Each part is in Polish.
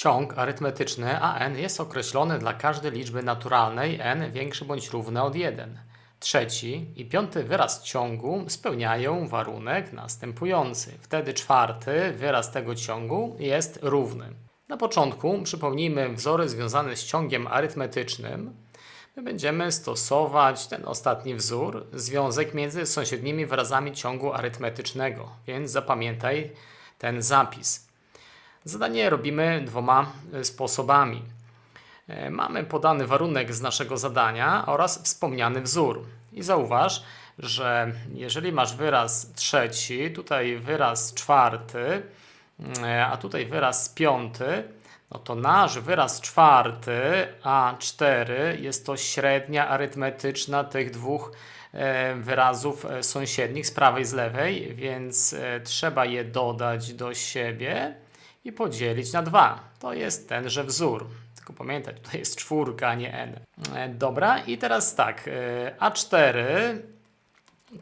Ciąg arytmetyczny AN jest określony dla każdej liczby naturalnej n większy bądź równy od 1. Trzeci i piąty wyraz ciągu spełniają warunek następujący. Wtedy czwarty wyraz tego ciągu jest równy. Na początku przypomnijmy wzory związane z ciągiem arytmetycznym. My będziemy stosować ten ostatni wzór, związek między sąsiednimi wyrazami ciągu arytmetycznego, więc zapamiętaj ten zapis. Zadanie robimy dwoma e, sposobami. E, Mamy podany warunek z naszego zadania oraz wspomniany wzór. I zauważ, że jeżeli masz wyraz trzeci, tutaj wyraz czwarty, e, a tutaj wyraz piąty, no to nasz wyraz czwarty, A4, jest to średnia arytmetyczna tych dwóch wyrazów sąsiednich z prawej z lewej, więc trzeba je dodać do siebie i podzielić na 2. To jest tenże wzór. Tylko pamiętaj, tutaj jest czwórka, a nie n. E, Dobra, i teraz tak. e, A4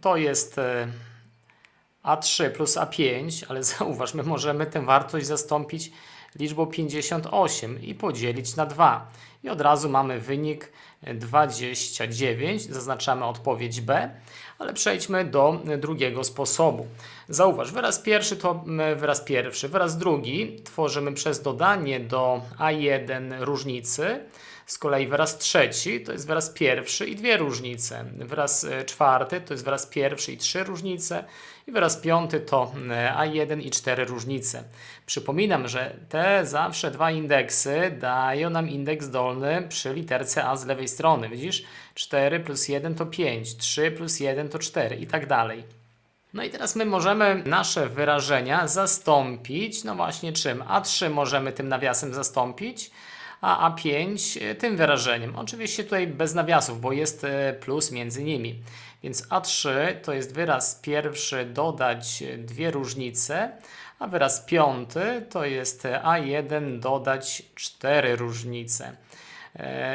to jest e, A3 plus A5, ale zauważ, my możemy tę wartość zastąpić liczbą 58 i podzielić na 2. I od razu mamy wynik 29. Zaznaczamy odpowiedź B, ale przejdźmy do drugiego sposobu. Zauważ, wyraz pierwszy to wyraz pierwszy. Wyraz drugi tworzymy przez dodanie do A1 różnicy. Z kolei wyraz trzeci to jest wyraz pierwszy i dwie różnice. Wyraz e, czwarty to jest wyraz pierwszy i trzy różnice. I wyraz piąty to e, A1 i cztery różnice. Przypominam, że te zawsze dwa indeksy dają nam indeks dolny przy literce A z lewej strony. Widzisz? 4 plus 1 to 5, 3 plus 1 to 4 i tak dalej. No i teraz my możemy nasze wyrażenia zastąpić, no właśnie czym? A3 możemy tym nawiasem zastąpić, a A5 e, tym wyrażeniem. Oczywiście tutaj bez nawiasów, bo jest e, plus między nimi. Więc A3 to jest wyraz pierwszy dodać e, dwie różnice, a wyraz piąty to jest e, A1 dodać cztery różnice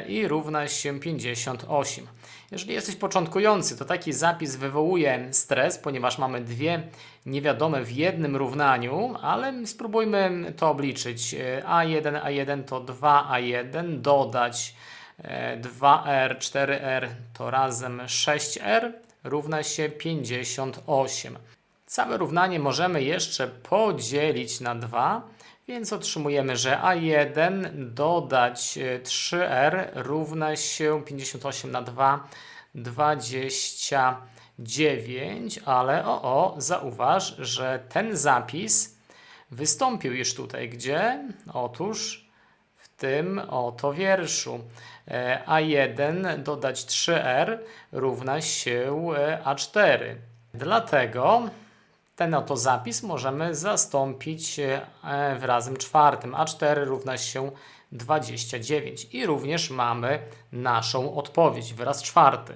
i równa się 58. Jeżeli jesteś początkujący, to taki zapis wywołuje stres, ponieważ mamy dwie niewiadome w jednym równaniu, ale spróbujmy to obliczyć. E, A1, A1 to 2A1, dodać e, 2R, 4R to razem 6R równa się 58. Całe równanie możemy jeszcze podzielić na 2, więc otrzymujemy, że A1 dodać e, 3R równa się 58 na 2, 29, ale o, o, zauważ, że ten zapis wystąpił już tutaj, gdzie? Otóż w tym oto wierszu. E, A1 dodać 3R równa się e, A4. Dlatego ten oto zapis możemy zastąpić e, wyrazem czwartym. A4 równa się 29. I również mamy naszą odpowiedź, wyraz czwarty.